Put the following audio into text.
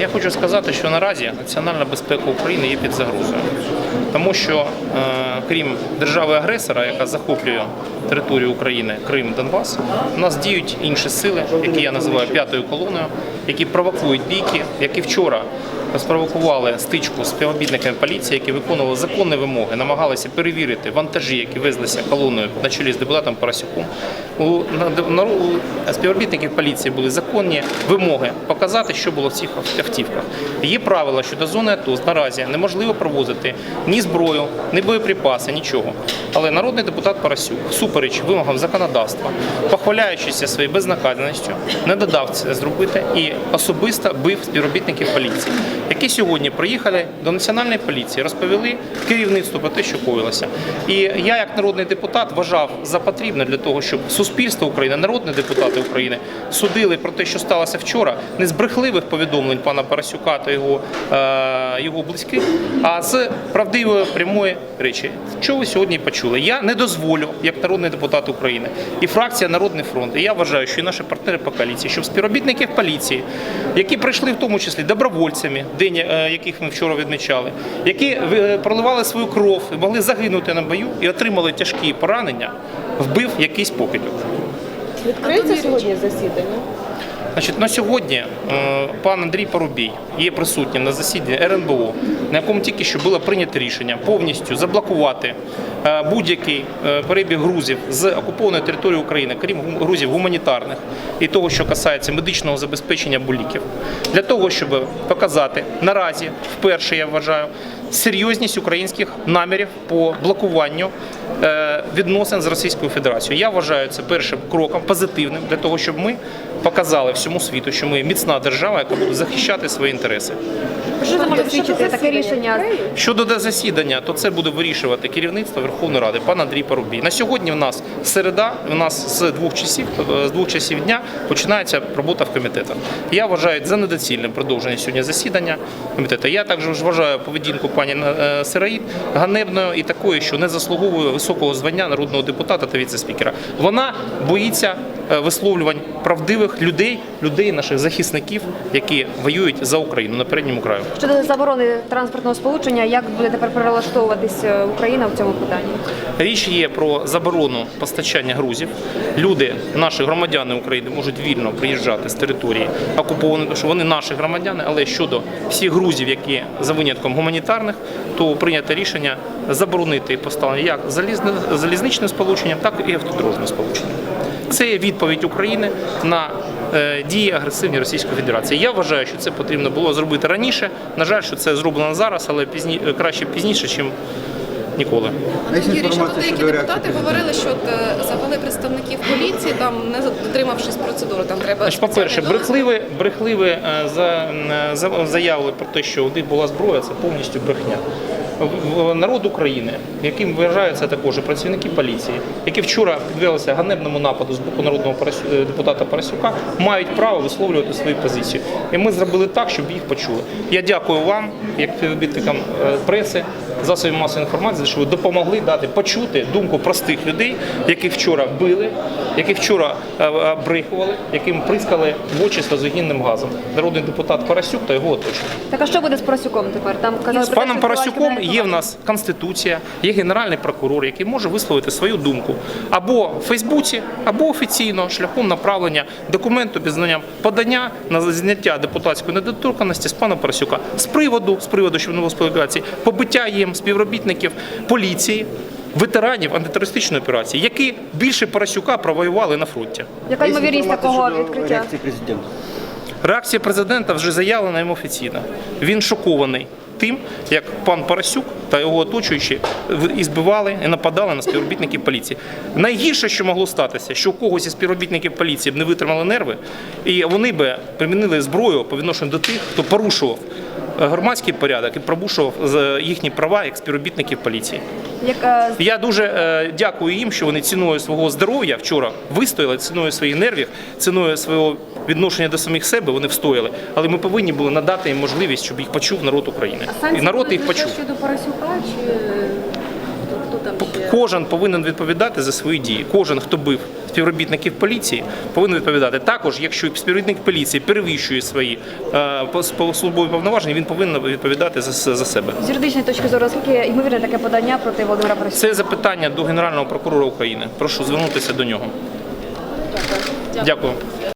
Я хочу сказати, що наразі національна безпека України є під загрозою, тому що е, крім держави-агресора, яка захоплює територію України, Крим, Донбас, у нас діють інші сили, які я називаю п'ятою колоною, які провокують бійки, які вчора спровокували стичку з співробітниками поліції, які виконували законні вимоги, намагалися перевірити вантажі, які везлися колоною на чолі з депутатом Парасюком. У, співробітників поліції були законні вимоги показати, що було в цих автівках. Є правила щодо зони АТО наразі неможливо провозити ні зброю, ні боєприпаси, нічого. Але народний депутат Парасюк, всупереч вимогам законодавства, похваляючися своєю безнаказаністю, не додав це зробити і особисто бив співробітників поліції, які сьогодні приїхали до національної поліції, розповіли керівництву про те, що коїлося. І я, як народний депутат, вважав за потрібне для того, щоб суспільство України, народні депутати України судили про те, що сталося вчора, не з брехливих повідомлень пана Парасюка та його, е, його близьких, а з правдивої прямої речі. Що ви сьогодні почули? Я не дозволю, як народний депутат України і фракція Народний фронт. І я вважаю, що і наші партнери по коаліції, щоб співробітників поліції, які прийшли в тому числі добровольцями, день яких ми вчора відмічали, які е, проливали свою кров могли загинути на бою і отримали тяжкі поранення, вбив якийсь покидьок. Відкриється сьогодні засідання? Значить, на сьогодні е, пан Андрій Парубій є присутнім на засіданні РНБО, на якому тільки що було прийнято рішення повністю заблокувати е, будь-який е, перебіг грузів з окупованої території України, крім грузів гуманітарних і того, що касається медичного забезпечення або ліків, для того, щоб показати наразі, вперше я вважаю, серйозність українських намірів по блокуванню відносин з Російською Федерацією. Я вважаю це першим кроком позитивним для того, щоб ми показали всьому світу, що ми міцна держава, яка буде захищати свої інтереси. Що це може свідчити таке рішення? Щодо до засідання, то це буде вирішувати керівництво Верховної Ради, пан Андрій Парубій. На сьогодні в нас середа, у нас з двох часів з двох часів дня починається робота в комітетах. Я вважаю за недоцільним продовження сьогодні засідання комітету. Я також вважаю поведінку пані е, Сираїд ганебною і такою, що не заслуговує високого звання народного депутата та віце-спікера. Вона боїться висловлювань правдивих людей, людей, наших захисників, які воюють за Україну на передньому краю. Щодо заборони транспортного сполучення, як буде тепер перелаштовуватись е, Україна в цьому питанні? Річ є про заборону постачання грузів. Люди, наші громадяни України, можуть вільно приїжджати з території окупованої, тому що вони наші громадяни. Але щодо всіх грузів, які за винятком гуманітарних, то прийнято рішення заборонити поставлення як залізничним сполученням, так і автодорожним сполученням. Це є відповідь України на е, дії агресивні Російської Федерації. Я вважаю, що це потрібно було зробити раніше. На жаль, що це зроблено зараз, але пізні, краще пізніше, ніж ніколи. Юрій, що деякі депутати говорили, що е, завели представників поліції, там не дотримавшись процедури, там треба Значить, по-перше, спеціальний дозвіл. брехливі, брехливі за, за- заяви про те, що у них була зброя, це повністю брехня. Народ України, яким вважаються також працівники поліції, які вчора підвелися ганебному нападу з боку народного е, депутата Парасюка, мають право висловлювати свою позицію. І ми зробили так, щоб їх почули. Я дякую вам, як співробітникам е, преси, засобів масової інформації, що ви допомогли дати почути думку простих людей, яких вчора били, яких вчора е, е, брехували, яким прискали в очі сльозогінним газом. Народний депутат Парасюк та його оточення. Так а що буде з Парасюком тепер? Там казали З паном Парасюком є в нас конституція, є генеральний прокурор, який може висловити свою думку або в Фейсбуці, або офіційно шляхом направлення документу під знанням подання на зняття депутатської недоторканності з пана Парасюка з приводу, з приводу, щоб не було побиття їм співробітників поліції. Ветеранів антитерористичної операції, які більше Парасюка провоювали на фронті. Яка ймовірність такого відкриття? реакції президента? Реакція президента вже заявлена йому офіційно. Він шокований тим, як пан Парасюк та його оточуючі в- і збивали і нападали на співробітників поліції. Найгірше, що могло статися, що у когось із співробітників поліції б не витримали нерви, і вони б примінили зброю по відношенню до тих, хто порушував громадський порядок і пробушував з- їхні права як співробітників поліції. Як е, Я дуже е, дякую їм, що вони ціною свого здоров'я вчора вистояли, ціною своїх нервів, ціною свого відношення до самих себе. Вони встояли. Але ми повинні були надати їм можливість, щоб їх почув народ України. І народ їх почув. щодо Парасюка, чи Кожен повинен відповідати за свої дії. Кожен, хто бив співробітників поліції, повинен відповідати. Також, якщо співробітник поліції перевищує свої е, службові повноваження, він повинен відповідати за, за себе. З юридичної точки зору, наскільки ймовірне таке подання проти Володимира Парасюка? Це запитання до Генерального прокурора України. Прошу звернутися до нього. Дякую.